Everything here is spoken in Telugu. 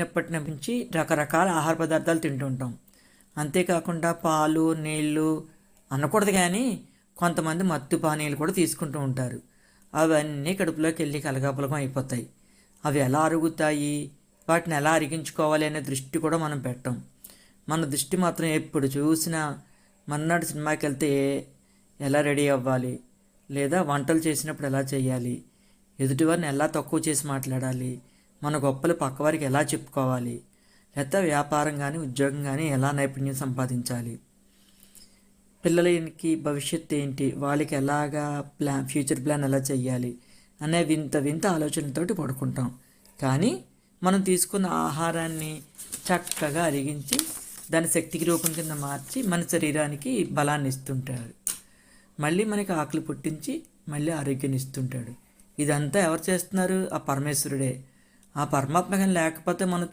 చిన్నప్పటి నుంచి రకరకాల ఆహార పదార్థాలు తింటుంటాం అంతేకాకుండా పాలు నీళ్ళు అనకూడదు కానీ కొంతమంది మత్తు పానీయాలు కూడా తీసుకుంటూ ఉంటారు. అవన్నీ కడుపులోకి వెళ్ళి కలగాపులకం అయిపోతాయి. అవి ఎలా అరుగుతాయి? వాటిని ఎలా అరిగించుకోవాలి అనే దృష్టి కూడా మనం పెట్టం. మన దృష్టి మాత్రం ఎప్పుడు చూసినా మన్నాడు సినిమాకి వెళ్తే ఎలా రెడీ అవ్వాలి? లేదా వంటలు చేసినప్పుడు ఎలా చేయాలి? ఎదుటివారిని ఎలా తక్కువ చేసి మాట్లాడాలి? మన గొప్పలు పక్కవారికి ఎలా చెప్పుకోవాలి? లేకపోతే వ్యాపారం కానీ ఉద్యోగం కానీ ఎలా నైపుణ్యం సంపాదించాలి? పిల్లలకి భవిష్యత్తు ఏంటి? వాళ్ళకి ఎలాగా ప్లాన్ ఫ్యూచర్ ప్లాన్ ఎలా చేయాలి అనే వింత వింత ఆలోచనలతోటి పడుకుంటాం. కానీ మనం తీసుకున్న ఆహారాన్ని చక్కగా అరిగించి దాని శక్తికి రూపం కింద మార్చి మన శరీరానికి బలాన్ని ఇస్తుంటాడు. మళ్ళీ మనకి ఆకలి పుట్టించి మళ్ళీ ఆరోగ్యాన్ని ఇస్తుంటాడు. ఇదంతా ఎవరు చేస్తున్నారు? ఆ పరమేశ్వరుడే. ఆ పరమాత్మ కానీ లేకపోతే మనం